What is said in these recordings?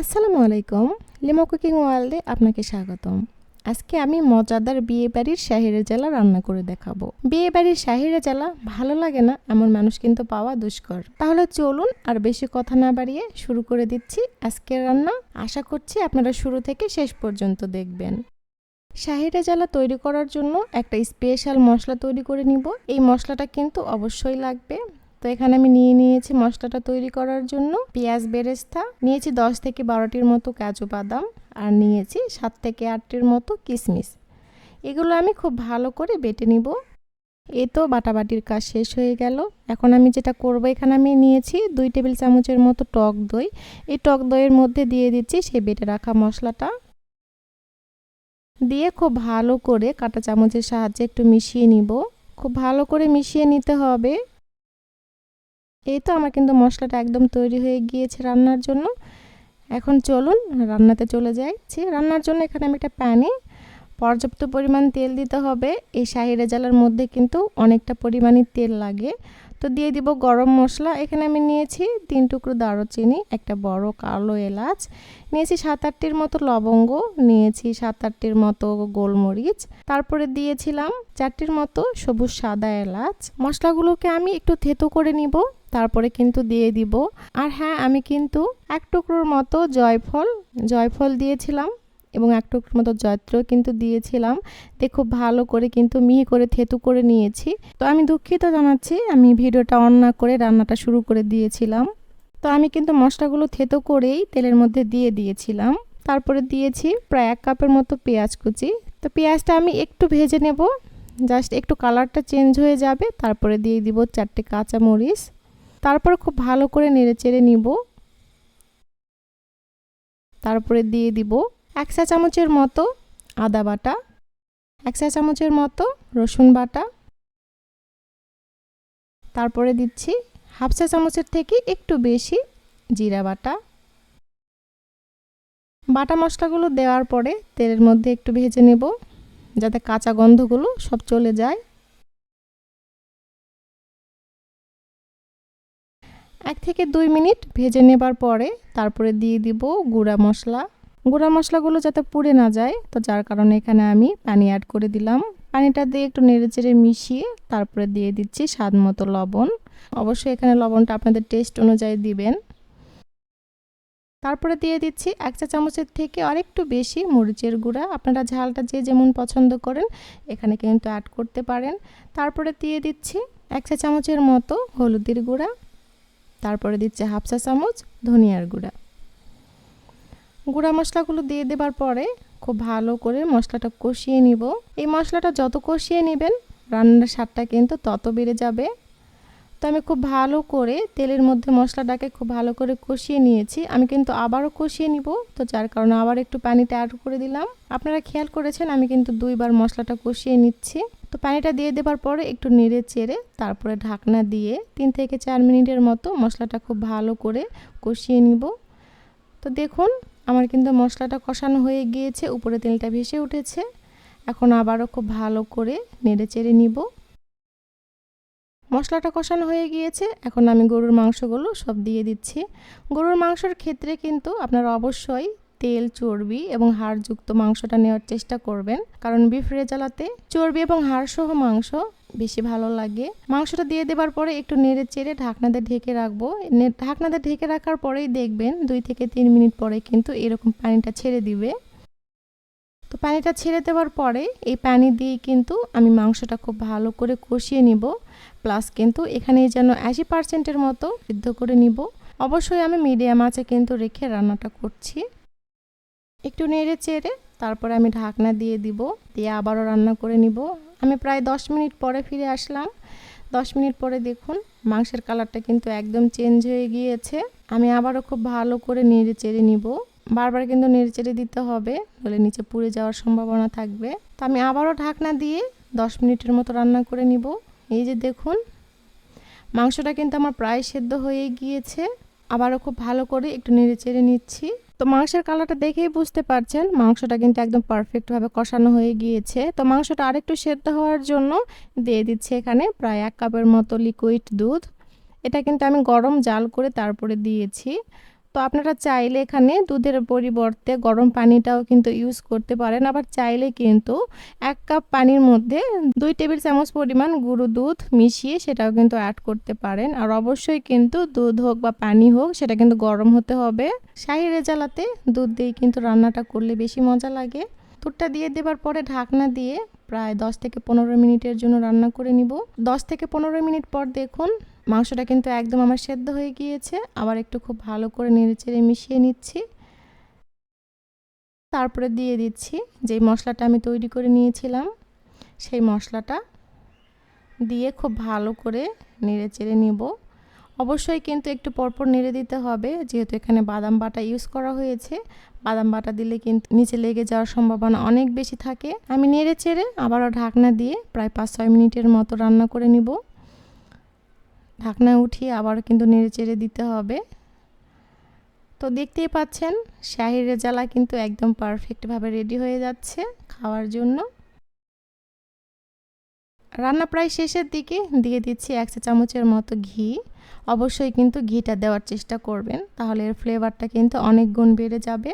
আসসালামু আলাইকুম। Limo cooking ওয়ার্ল্ডে আপনাকে স্বাগতম। আজকে আমি মজাদার বিয়ে বাড়ির শাহিরে জেলা রান্না করে দেখাবো। বিয়ে বাড়ির শাহিরে জেলা ভালো লাগে না, এমন মানুষ কিন্তু পাওয়া দুষ্কর। তাহলে চলুন আর বেশি কথা না বাড়িয়ে শুরু করে দিচ্ছি আজকের রান্না। আশা করছি আপনারা শুরু থেকে শেষ পর্যন্ত দেখবেন। শাহিরা জ্বালা তৈরি করার জন্য একটা স্পেশাল মশলা তৈরি করে নিব। এই মশলাটা কিন্তু অবশ্যই লাগবে। তো এখানে আমি নিয়ে নিয়েছি মশলাটা তৈরি করার জন্য, পেঁয়াজ, বেরেস্তা, নিয়েছি দশ থেকে বারোটির মতো কাজু বাদাম আর নিয়েছি সাত থেকে আটটির মতো কিশমিশ। এগুলো আমি খুব ভালো করে বেটে নিব। এ তো বাটাবাটির কাজ শেষ হয়ে গেল। এখন আমি যেটা করব, এখানে আমি নিয়েছি দুই টেবিল চামচের মতো টক দই। এই টক দইয়ের মধ্যে দিয়ে দিচ্ছি সেই বেটে রাখা মশলাটা। দিয়ে খুব ভালো করে কাঁটা চামচের সাহায্যে একটু মিশিয়ে নিব। খুব ভালো করে মিশিয়ে নিতে হবে। এই তো আমার কিন্তু মশলাটা একদম তৈরি হয়ে গিয়েছে রান্নার জন্য। এখন চলুন রান্নাতে চলে যাইছি রান্নার জন্য এখানে আমি একটা প্যানে পর্যাপ্ত পরিমাণ তেল দিতে হবে। এই শাহি রেজালার মধ্যে কিন্তু অনেকটা পরিমাণে তেল লাগে। তো দিয়ে দিব গরম মশলা। এখানে আমি নিয়েছি তিন টুকরো দারুচিনি, একটা বড় কালো এলাচ, নিয়েছি সাত আটটির মতো লবঙ্গ, নিয়েছি সাত আটটির মতো গোলমরিচ, তারপরে দিয়েছিলাম চারটির মতো সবুজ সাদা এলাচ। মশলাগুলোকে আমি একটু থেতো করে নিব। তারপরে কিন্তু দিয়ে দিব। আর হ্যাঁ আমি কিন্তু এক টুকরোর মতো জয়ফল জয়ফল দিয়েছিলাম এবং এক টুকরোর মতো জয়ত্র কিন্তু দিয়েছিলাম। তে খুব ভালো করে কিন্তু মিহি করে থেতু করে নিয়েছি। তো আমি দুঃখিত জানাচ্ছি, আমি ভিডিওটা অন না করে রান্নাটা শুরু করে দিয়েছিলাম। তো আমি কিন্তু মশলাগুলো থেতো করেই তেলের মধ্যে দিয়ে দিয়েছিলাম। তারপরে দিয়েছি প্রায় এক কাপের মতো পেঁয়াজ কুচি। তো পেঁয়াজটা আমি একটু ভেজে নেব। জাস্ট একটু কালারটা চেঞ্জ হয়ে যাবে। তারপরে দিয়ে দিব চারটে কাঁচা মরিচ তারপর খুব ভালো করে নেড়ে চেড়ে নিব। তারপরে দিয়ে দিব এক চা চামচের মতো আদা বাটা, এক চা চামচের মতো রসুন বাটা। তারপরে দিচ্ছি হাফ চা চামচের থেকে একটু বেশি জিরা বাটা। বাটা মশলাগুলো দেওয়ার পরে তেলের মধ্যে একটু ভেজে নেব, যাতে কাঁচা গন্ধগুলো সব চলে যায়। এক থেকে দুই মিনিট ভেজে নেবার পরে তারপরে দিয়ে দিব গুঁড়া মশলা। গুঁড়া মশলাগুলো যাতে পুড়ে না যায়, তো যার কারণে এখানে আমি পানি অ্যাড করে দিলাম। পানিটা দিয়ে একটু নেড়ে চেড়ে মিশিয়ে তারপরে দিয়ে দিচ্ছি স্বাদ মতো লবণ। অবশ্যই এখানে লবণটা আপনাদের টেস্ট অনুযায়ী দিবেন। তারপরে দিয়ে দিচ্ছি এক চা চামচের থেকে আরেকটু বেশি মরিচের গুঁড়া। আপনারা ঝালটা যে যেমন পছন্দ করেন, এখানে কিন্তু অ্যাড করতে পারেন। তারপরে দিয়ে দিচ্ছি এক চা চামচের মতো হলুদের গুঁড়া। তারপরে দিচ্ছে হাফ চা চামচ ধনিয়ার গুঁড়া। গুঁড়া মশলাগুলো দিয়ে দেবার পরে খুব ভালো করে মশলাটা কষিয়ে নিব। এই মশলাটা যত কষিয়ে নেবেন রান্নার স্বাদটা কিন্তু তত বেড়ে যাবে। তো আমি খুব ভালো করে তেলের মধ্যে মশলাটাকে খুব ভালো করে কষিয়ে নিয়েছি। আমি কিন্তু আবারও কষিয়ে নিব। তো যার কারণে আবার একটু পানিটা অ্যাড করে দিলাম। আপনারা খেয়াল করেছেন আমি কিন্তু দুইবার মশলাটা কষিয়ে নিচ্ছি। তো পানিটা দিয়ে দেবার পরে একটু নেড়ে চেড়ে তারপরে ঢাকনা দিয়ে তিন থেকে চার মিনিটের মতো মশলাটা খুব ভালো করে কষিয়ে নিব। তো দেখুন, আমার কিন্তু মশলাটা কষানো হয়ে গিয়েছে, উপরে তেলটা ভেসে উঠেছে। এখন আবারও খুব ভালো করে নেড়ে চেড়ে নিব। মশলাটা কষানো হয়ে গিয়েছে, এখন আমি গরুর মাংসগুলো সব দিয়ে দিচ্ছি। গরুর মাংসর ক্ষেত্রে কিন্তু আপনারা অবশ্যই তেল, চর্বি এবং হাড়যুক্ত মাংসটা নেওয়ার চেষ্টা করবেন। কারণ বিফ রেজালাতে চর্বি এবং হাড়সহ মাংস বেশি ভালো লাগে। মাংসটা দিয়ে দেবার পরে একটু নেড়ে চেড়ে ঢাকনাতে ঢেকে রাখব। ঢাকনাতে ঢেকে রাখার পরেই দেখবেন দুই থেকে তিন মিনিট পরে কিন্তু এরকম পানিটা ছেড়ে দিবে। তো পানিটা ছেড়ে দেওয়ার পরে এই পানি দিয়ে কিন্তু আমি মাংসটা খুব ভালো করে কষিয়ে নিব। প্লাস কিন্তু এখানে যেন আশি পার্সেন্টের মতো সিদ্ধ করে নিব। অবশ্যই আমি মিডিয়াম আঁচে কিন্তু রেখে রান্নাটা করছি। একটু নেড়ে চেড়ে তারপরে আমি ঢাকনা দিয়ে দিব, দিয়ে আবারও রান্না করে নিব। আমি প্রায় দশ মিনিট পরে ফিরে আসলাম। দশ মিনিট পরে দেখুন মাংসের কালারটা কিন্তু একদম চেঞ্জ হয়ে গিয়েছে। আমি আবারও খুব ভালো করে নেড়ে চেড়ে নিব। বারবার কিন্তু নেড়ে চেড়ে দিতে হবে নলে নিচে পুড়ে যাওয়ার সম্ভাবনা থাকবে। তো আমি আবারও ঢাকনা দিয়ে দশ মিনিটের মতো রান্না করে নিব। এই যে দেখুন, মাংসটা কিন্তু আমার প্রায় সেদ্ধ হয়ে গিয়েছে। আবারও খুব ভালো করে একটু নেড়ে চেড়ে নিচ্ছি। তো মাংসের কালারটা দেখেই বুঝতে পারছেন, মাংসটা কিন্তু একদম পারফেক্টভাবে কষানো হয়ে গিয়েছে। তো মাংসটা আরেকটু সেদ্ধ হওয়ার জন্য দিয়ে দিচ্ছে এখানে প্রায় এক কাপের মতো লিকুইড দুধ। এটা কিন্তু আমি গরম জাল করে তারপরে দিয়েছি। তো আপনারা চাইলে এখানে দুধের পরিবর্তে গরম পানিটাও কিন্তু ইউজ করতে পারেন। আবার চাইলে কিন্তু এক কাপ পানির মধ্যে দুই টেবিল চামচ পরিমাণ গুঁড়ো দুধ মিশিয়ে সেটাও কিন্তু অ্যাড করতে পারেন। আর অবশ্যই কিন্তু দুধ হোক বা পানি হোক, সেটা কিন্তু গরম হতে হবে। শাহি রেজালাতে দুধ দিয়ে কিন্তু রান্নাটা করলে বেশি মজা লাগে। দুধটা দিয়ে দেবার পরে ঢাকনা দিয়ে প্রায় দশ থেকে পনেরো মিনিটের জন্য রান্না করে নিব। দশ থেকে পনেরো মিনিট পর দেখুন, মাংসটা কিন্তু একদম আমার সেদ্ধ হয়ে গিয়েছে। আবার একটু খুব ভালো করে নেড়ে চেড়ে মিশিয়ে নিচ্ছি। তারপরে দিয়ে দিচ্ছি যে মশলাটা আমি তৈরি করে নিয়েছিলাম, সেই মশলাটা দিয়ে খুব ভালো করে নেড়ে চেড়ে নিব। অবশ্যই কিন্তু একটু পরপর নেড়ে দিতে হবে। যেহেতু এখানে বাদাম বাটা ইউজ করা হয়েছে, বাদাম বাটা দিলে কিন্তু নিচে লেগে যাওয়ার সম্ভাবনা অনেক বেশি থাকে। আমি নেড়ে চেড়ে আবারও ঢাকনা দিয়ে প্রায় পাঁচ ছয় মিনিটের মতো রান্না করে নিব। ঢাকনা উঠিয়ে আবার কিন্তু নেড়ে চেড়ে দিতে হবে। তো দেখতেই পাচ্ছেন, শাহির রেজালা কিন্তু একদম পারফেক্টভাবে রেডি হয়ে যাচ্ছে খাওয়ার জন্য। রান্না প্রায় শেষের দিকে দিয়ে দিচ্ছি এক চামচের মতো ঘি। অবশ্যই কিন্তু ঘিটা দেওয়ার চেষ্টা করবেন, তাহলে এর ফ্লেভারটা কিন্তু অনেক গুণ বেড়ে যাবে।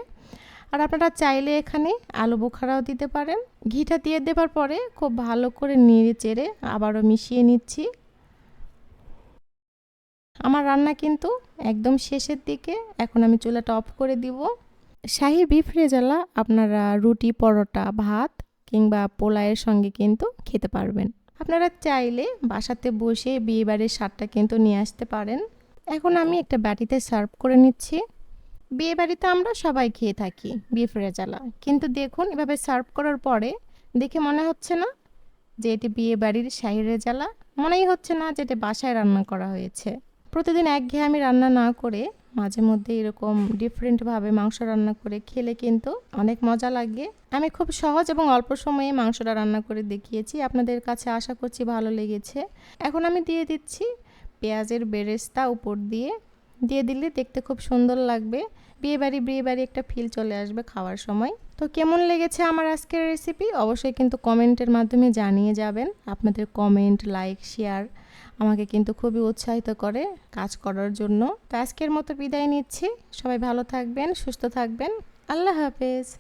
আর আপনারা চাইলে এখানে আলু বোখারাও দিতে পারেন। ঘিটা দিয়ে দেবার পরে খুব ভালো করে নেড়ে চেড়ে আবারও মিশিয়ে নিচ্ছি। আমার রান্না কিন্তু একদম শেষের দিকে, এখন আমি চুলাটা অফ করে দিব। শাহি বিফ রেজালা আপনারা রুটি, পরোটা, ভাত কিংবা পোলায়ের সঙ্গে কিন্তু খেতে পারবেন। আপনারা চাইলে বাসাতে বসে বিয়েবাড়ির স্বাদটা কিন্তু নিয়ে আসতে পারেন। এখন আমি একটা বাটিতে সার্ভ করে নিচ্ছি। বিয়ে বাড়িতে আমরা সবাই খেয়ে থাকি বিফ রেজালা কিন্তু দেখুন, এভাবে সার্ভ করার পরে দেখে মনে হচ্ছে না যে এটি বিয়ে বাড়ির শাহি রেজালা মনেই হচ্ছে না যে এটি বাসায় রান্না করা হয়েছে। প্রতিদিন একঘেয়ে আমি রান্না না করে মাঝে মধ্যে এরকম ডিফারেন্টভাবে মাংস রান্না করে খেলে কিন্তু অনেক মজা লাগে। আমি খুব সহজ এবং অল্প সময়ে মাংসটা রান্না করে দেখিয়েছি, আপনাদের কাছে আশা করছি ভালো লেগেছে। এখন আমি দিয়ে দিচ্ছি পেঁয়াজের বেরেস্তা উপর দিয়ে। দিয়ে দিলে দেখতে খুব সুন্দর লাগবে। বিয়েবাড়ি বিয়েবাড়ি একটা ফিল চলে আসবে খাওয়ার সময়। তো কেমন লেগেছে আমার আজকের রেসিপি অবশ্যই কিন্তু কমেন্টের মাধ্যমে জানিয়ে যাবেন। আপনাদের কমেন্ট লাইক শেয়ার আমাকে কিন্তু খুবই উৎসাহিত করে কাজ করার জন্য। তো আজকের মতো বিদায় নিচ্ছি। সবাই ভালো থাকবেন, সুস্থ থাকবেন। আল্লাহ হাফেজ।